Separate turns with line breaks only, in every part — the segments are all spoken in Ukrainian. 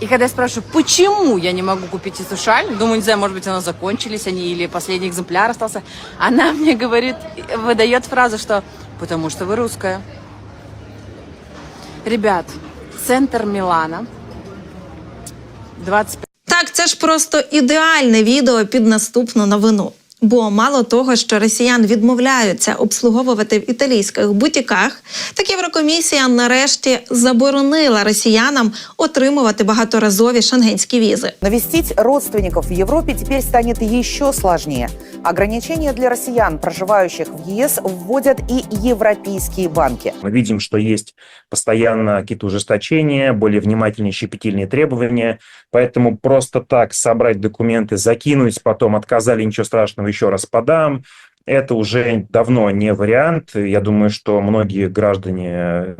И когда я спрашиваю, почему я не могу купить эту шаль, думаю, не знаю, может быть, она закончились они или последний экземпляр остался, она мне говорит, выдает фразу, что потому что вы русская. Ребят, центр Милана, 25
Так, це ж просто ідеальне відео під наступну новину. Бо мало того, що росіян відмовляються обслуговувати в італійських бутіках, так Єврокомісія нарешті заборонила росіянам отримувати багаторазові шенгенські візи.
Навестить родственников в Европе теперь станет еще сложнее. Ограничения для россиян, проживающих в ЕС, вводят и европейские банки.
Мы видим, что есть постоянно какие-то ужесточения, более внимательные щепетильные требования. Поэтому просто так собрать документы, закинуть, потом отказали, ничего страшного, еще раз подам. Это уже давно не вариант. Я думаю, что многие граждане,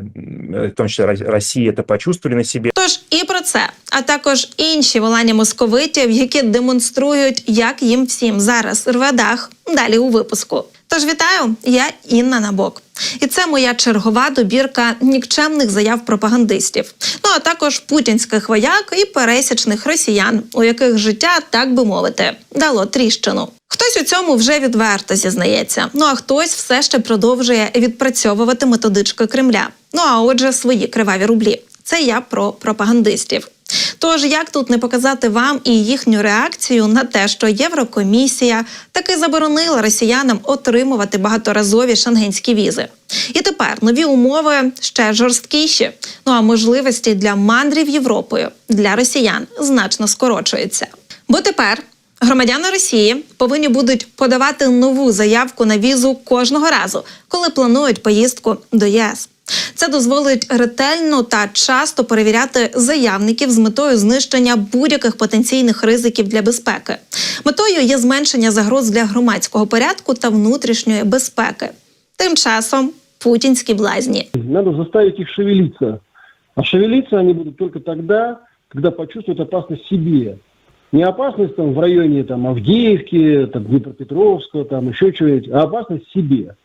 в том числе Ро- России, это почувствовали на себе.
Тож і про це, а також інші волання московитів, які демонструють, як їм всім зараз рве дах. Далі у випуску. Тож вітаю, я Інна Набок. І це моя чергова добірка нікчемних заяв пропагандистів. Ну а також путінських вояк і пересічних росіян, у яких життя, так би мовити, дало тріщину. Хтось у цьому вже відверто зізнається. Ну а хтось все ще продовжує відпрацьовувати методички Кремля. Ну а отже, свої криваві рублі. Це я про пропагандистів. Тож як тут не показати вам і їхню реакцію на те, що Єврокомісія таки заборонила росіянам отримувати багаторазові шенгенські візи. І тепер нові умови ще жорсткіші. Ну а можливості для мандрів Європою для росіян значно скорочуються. Бо тепер Громадяни Росії повинні будуть подавати нову заявку на візу кожного разу, коли планують поїздку до ЄС. Це дозволить ретельно та часто перевіряти заявників з метою знищення будь-яких потенційних ризиків для безпеки. Метою є зменшення загроз для громадського порядку та внутрішньої безпеки. Тим часом путінські блазні.
Надо заставить их шевелиться. А шевелиться они будут только тогда, когда почувствуют опасность себе. Не опасность там в районе там, Авдеевки, там, Днепропетровска, там еще чего-нибудь, а опасность себе.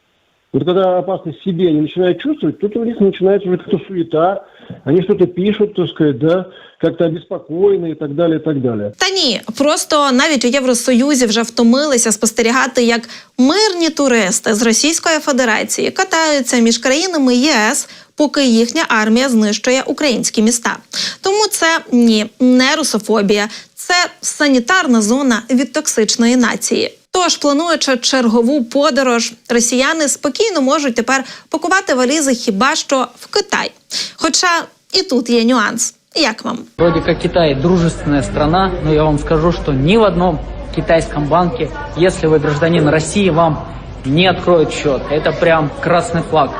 Вот когда опасность себе они начинают чувствовать, тут у них начинается уже как-то суета, они что-то пишут, так сказать, да, как-то обеспокоены и так далее, и так далее.
Та ні, просто навіть у Євросоюзі вже втомилися спостерігати, як мирні туристи з Російської Федерації катаються між країнами ЄС, поки їхня армія знищує українські міста. Тому це ні, не русофобія, це санітарна зона від токсичної нації. Тож, плануючи чергову подорож, росіяни спокійно можуть тепер пакувати валізи хіба що в Китай. Хоча і тут є нюанс. Як вам?
Вроде как Китай дружественная страна, но я вам скажу, что ни в одном китайском банке, если вы гражданин России, вам не откроют счет. Это прям красный флаг.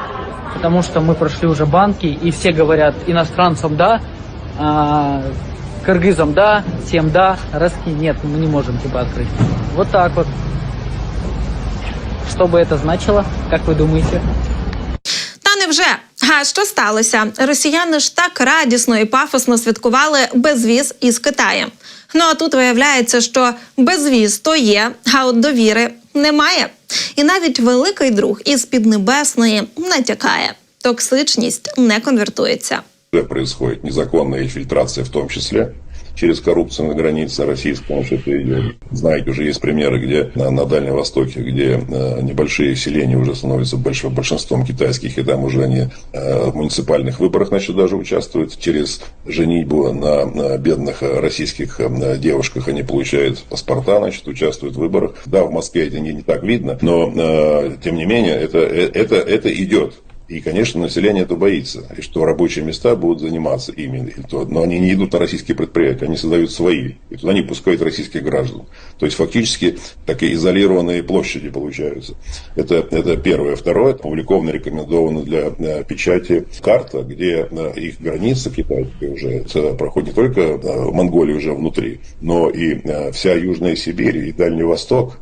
Потому что мы прошли уже банки, и все говорят иностранцам да, а, кыргызам да, всем да, русские нет, мы не можем тебя открыть. Вот так вот. Что бы это значило, как вы думаете?
Та невже? А що сталося? Росіяни ж так радісно і пафосно святкували безвіз із Китаєм. Ну а тут виявляється, що безвіз то є, а от довіри немає. І навіть великий друг із Піднебесної натякає. Токсичність не конвертується.
Происходит незаконная инфильтрация в том числе через коррупцию на границе что это идет. Знаете, уже есть примеры, где на, на Дальнем Востоке, где э, небольшие селения уже становятся больш- большинством китайских, и там уже они э, в муниципальных выборах, значит, даже участвуют. Через женитьбу на, на бедных российских э, девушках они получают паспорта, значит, участвуют в выборах. Да, в Москве это не, не так видно, но, э, тем не менее, это, э, это, это идет. И, конечно, население это боится, и что рабочие места будут заниматься ими. Но они не идут на российские предприятия, они создают свои. И туда не пускают российских граждан. То есть, фактически, такие изолированные площади получаются. Это, это первое. Второе, опубликовано, рекомендовано для э, печати карта, где э, их границы китайские уже проходит не только э, Монголия уже внутри, но и вся Южная Сибирь и Дальний Восток,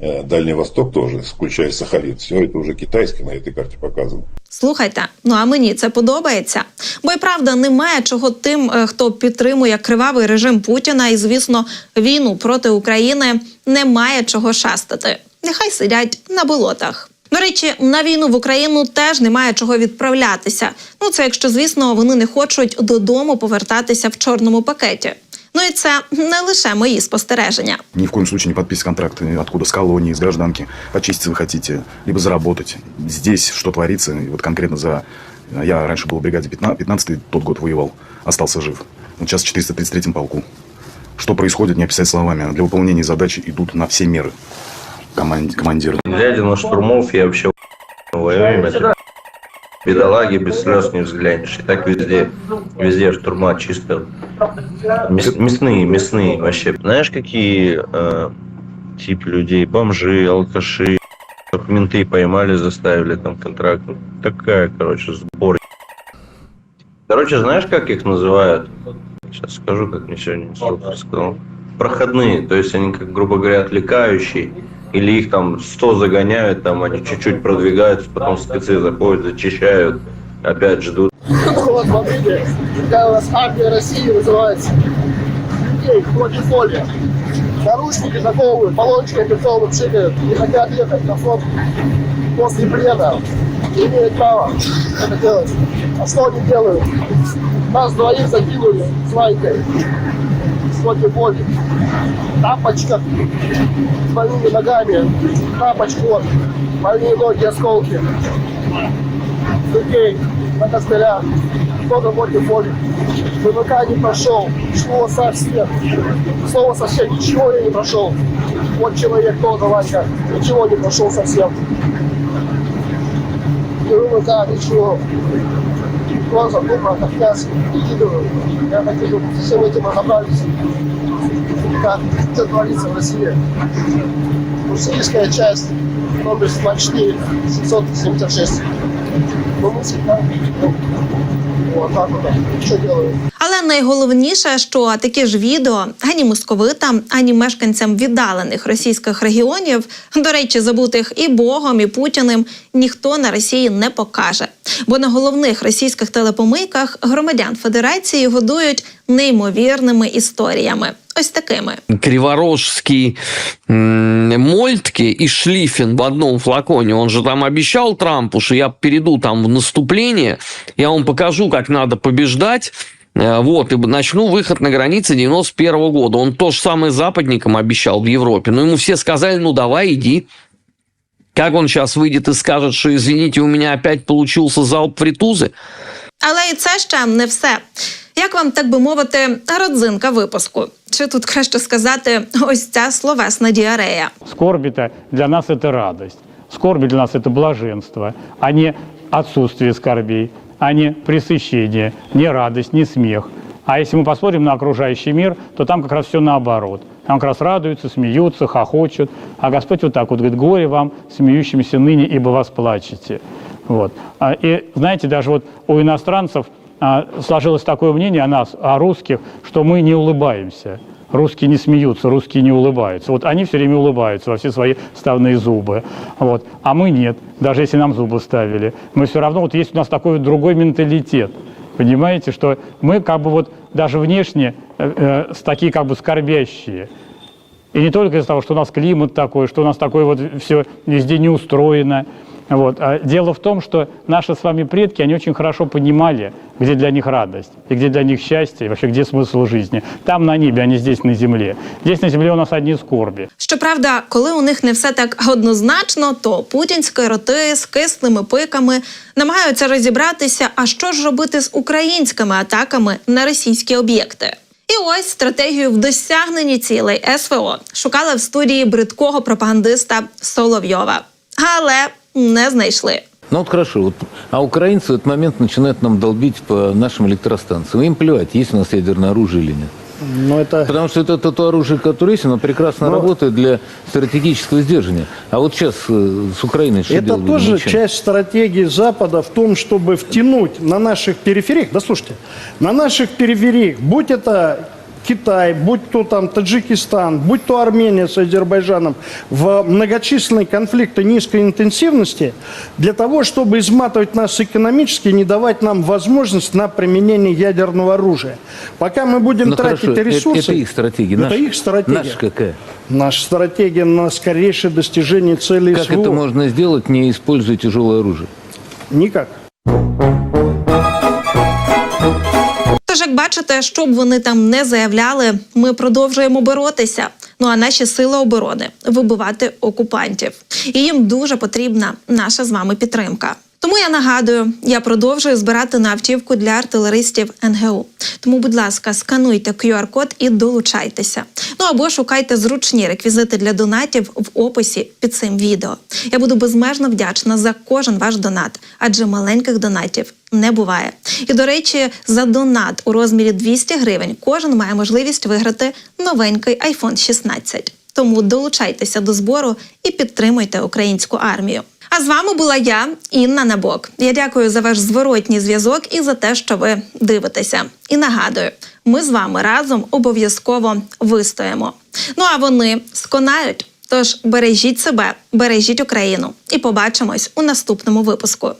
Дальний Восток тоже, включая Сахалин. Все это уже китайское на этой карте показано.
Слухайте, ну а мені це подобається. Бо й правда немає чого тим, е, хто підтримує кривавий режим Путіна і, звісно, війну проти України, немає чого шастати. Нехай сидять на болотах. До речі, на війну в Україну теж немає чого відправлятися. Ну це якщо, звісно, вони не хочуть додому повертатися в чорному пакеті. Ну і це не лише мої спостереження.
Ни в коем случае не подписывать контракт э, откуда, с колонии, с гражданки. Очиститься вы хотите, либо заработать. Здесь что творится, и вот конкретно за... Я раньше был в бригаде 15 тот год воевал, остался жив. Вот сейчас в 433-м полку. Что происходит, не описать словами. Для выполнения задачи идут на все меры команд- командиры.
Глядя на штурмов, я вообще во время эти бедолаги без слез не взглянешь. И так везде, везде штурма чисто мяс- мясные, мясные вообще. Знаешь, какие э, типы людей? Бомжи, алкаши, менты поймали, заставили там контракт. Такая, короче, сбор. Короче, знаешь, как их называют? Сейчас скажу, как мне сегодня инструктор сказал. Проходные, то есть они, как, грубо говоря, отвлекающие. Или их там 100 загоняют, там они чуть-чуть продвигаются, потом спецы заходят, зачищают, опять ждут.
Вот, смотрите, какая у нас армия России называется. Людей против воли. Наручники заковывают, баллончики операционно пшикают, не хотят ехать на фронт после плена. Не имеют права это делать. А что они делают? Нас двоих закинули с лайкой против воли. В тапочках, с больными ногами, тапочку вот, больные ноги, осколки людей на костылях, кто-то против воли. ВМК не прошел, шло совсем. Слово совсем ничего я не прошел. Вот человек тоже, Ванька, ничего не прошел совсем. И ВМК ничего. Просто тупо Кавказ ликвидирую. Я хочу, чтобы всем этим разобрались. Как это творится в России. Русская часть номер 24 776. Ну, мы всегда ну, вот так вот. Что делаю?
Найголовніше, що такі ж відео ані московитам, ані мешканцям віддалених російських регіонів, до речі, забутих і Богом, і Путіним, ніхто на Росії не покаже. Бо на головних російських телепомийках громадян Федерації годують неймовірними історіями. Ось такими.
криворожский Мольтке и Шлиффен в одном флаконе. Он же там обещал Трампу, что я перейду там в наступление, я вам покажу, как надо побеждать. Э, Вот, и начну выход на границе 91 года. Он то же самое западникам обещал в Европе. Но ему все сказали, ну давай, иди. Как он сейчас выйдет и скажет, что, извините, у меня опять получился залп фритузы?
Але і це ще не все. Як вам, так би мовити, родзинка випуску? Чи тут краще сказати ось ця словесна діарея?
Скорби-то для нас это радость. Скорби для нас это блаженство, а не отсутствие скорбей, А не пресыщение, не радость, не смех. А если мы посмотрим на окружающий мир, то там как раз все наоборот. Там как раз радуются, смеются, хохочут. А Господь вот так вот говорит, горе вам, смеющимся ныне, ибо вас плачете. Вот. А, И знаете, даже вот у иностранцев а, сложилось такое мнение о нас, о русских, что мы не улыбаемся. Русские не смеются, русские не улыбаются. Вот они все время улыбаются во все свои ставные зубы. Вот. А мы нет, даже если нам зубы ставили. Мы все равно, вот есть у нас такой вот другой менталитет. Понимаете, что мы как бы вот даже внешне э, э, такие как бы скорбящие. И не только из-за того, что у нас климат такой, что у нас такое вот все везде не устроено. Вот. А дело в том, что наши с вами предки, они очень хорошо понимали, где для них радость, и где для них счастье, и вообще где смысл жизни. Там на небе, а не здесь на земле. Здесь на земле у нас одни скорби.
Щоправда, коли у них не все так однозначно, то путінські роти з кислими пиками намагаються розібратися, а що ж робити з українськими атаками на російські об'єкти. І ось стратегію в досягненні цілей СВО шукали в студії бридкого пропагандиста Соловйова, але не знайшли.
Ну вот хорошо, вот, а украинцы в этот момент начинают нам долбить по нашим электростанциям. Им плевать, есть у нас ядерное оружие или нет.
Но это...
Потому что это, то оружие, которое есть, оно прекрасно
Но-
работает для стратегического сдерживания. А вот сейчас э, с Украиной что
Это
делать будем?
тоже
Ничем.
часть стратегии Запада в том, чтобы втянуть на наших перифериях, да слушайте, на наших перифериях, будь это Китай, будь то там Таджикистан, будь то Армения с Азербайджаном, в многочисленные конфликты низкой интенсивности, для того, чтобы изматывать нас экономически, не давать нам возможность на применение ядерного оружия. Пока мы будем
Ну,
тратить
хорошо, это-
ресурсы...
Это, их стратегия.
Это
наша-
их стратегия.
Наша какая?
Наша стратегия на скорейшее достижение целей
Как
СВО.
это можно сделать, не используя тяжелое оружие?
Никак.
Тож, як бачите, що б вони там не заявляли, ми продовжуємо боротися. Ну а наші сили оборони вибивати окупантів. І їм дуже потрібна наша з вами підтримка. Тому я нагадую, я продовжую збирати на автівку для артилеристів НГУ. Тому, будь ласка, скануйте QR-код і долучайтеся. Ну або шукайте зручні реквізити для донатів в описі під цим відео. Я буду безмежно вдячна за кожен ваш донат, адже маленьких донатів не буває. І до речі, за донат у розмірі 200 гривень кожен має можливість виграти новенький iPhone 16. Тому долучайтеся до збору і підтримуйте українську армію. А з вами була я, Інна Набок. Я дякую за ваш зворотній зв'язок і за те, що ви дивитеся. І нагадую, ми з вами разом обов'язково вистоїмо. Ну а вони сконають. Тож бережіть себе, бережіть Україну і побачимось у наступному випуску.